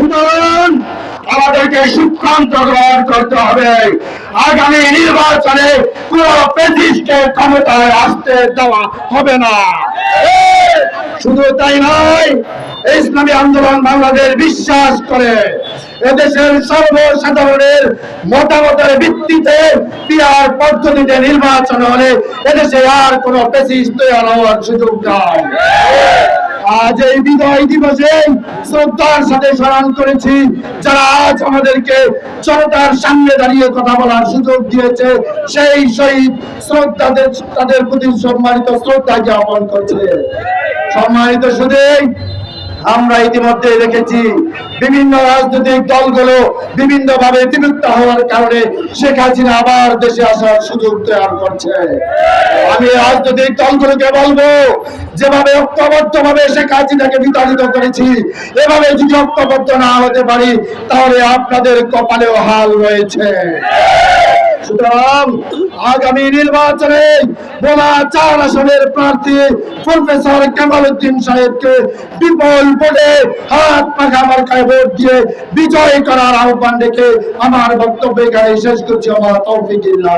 সুতরাং আমাদেরকে সিদ্ধান্ত গ্রহণ করতে হবে। আগামী নির্বাচনে কোন পেটিসকে ক্ষমতায় আসতে দেওয়া হবে না। শুধু তাই নয়, ইসলামী আন্দোলন বাংলাদেশ বিশ্বাস করে, এদেশের সর্বসাধারণের মতামতের ভিত্তিতে পিয়ার পদ্ধতিতে নির্বাচন হলে এদেশে আর কোন পেসিস তৈরি হওয়ার সুযোগ নাই। আজ এই বিজয় দিবসে শ্রদ্ধার সাথে স্মরণ করেছি, যারা আজ আমাদেরকে জনতার সামনে দাঁড়িয়ে কথা বলার সুযোগ দিয়েছে, সেই শহীদ শ্রদ্ধাদের, তাদের প্রতি সম্মানিত শ্রদ্ধা জ্ঞাপন করছে। সম্মানিত শুধু আমরা ইতিমধ্যে দেখেছি বিভিন্ন রাজনৈতিক দলগুলো বিভিন্ন ভাবে বিভক্ত হওয়ার কারণে শেখ হাসিনা আবার দেশে আসার সুযোগ তৈরি করছে। আমি রাজনৈতিক দলগুলোকে বলব, যেভাবে ঐক্যবদ্ধ ভাবে শেখ হাসিনাকে বিতাড়িত করেছি, এভাবে যদি ঐক্যবদ্ধ না হতে পারি, তাহলে আপনাদের কপালেও হাল রয়েছে। সুতরাং আগামী নির্বাচনে বোলা চার আসনের প্রার্থী প্রফেসর কামাল উদ্দিন সাহেবকে বিপুল ভোটে হাত পাখা মার্কায় ভোট দিয়ে বিজয় করার আহ্বান রেখে আমার বক্তব্য এখানে শেষ করছি। আমার তৌফিক ইল্লাহ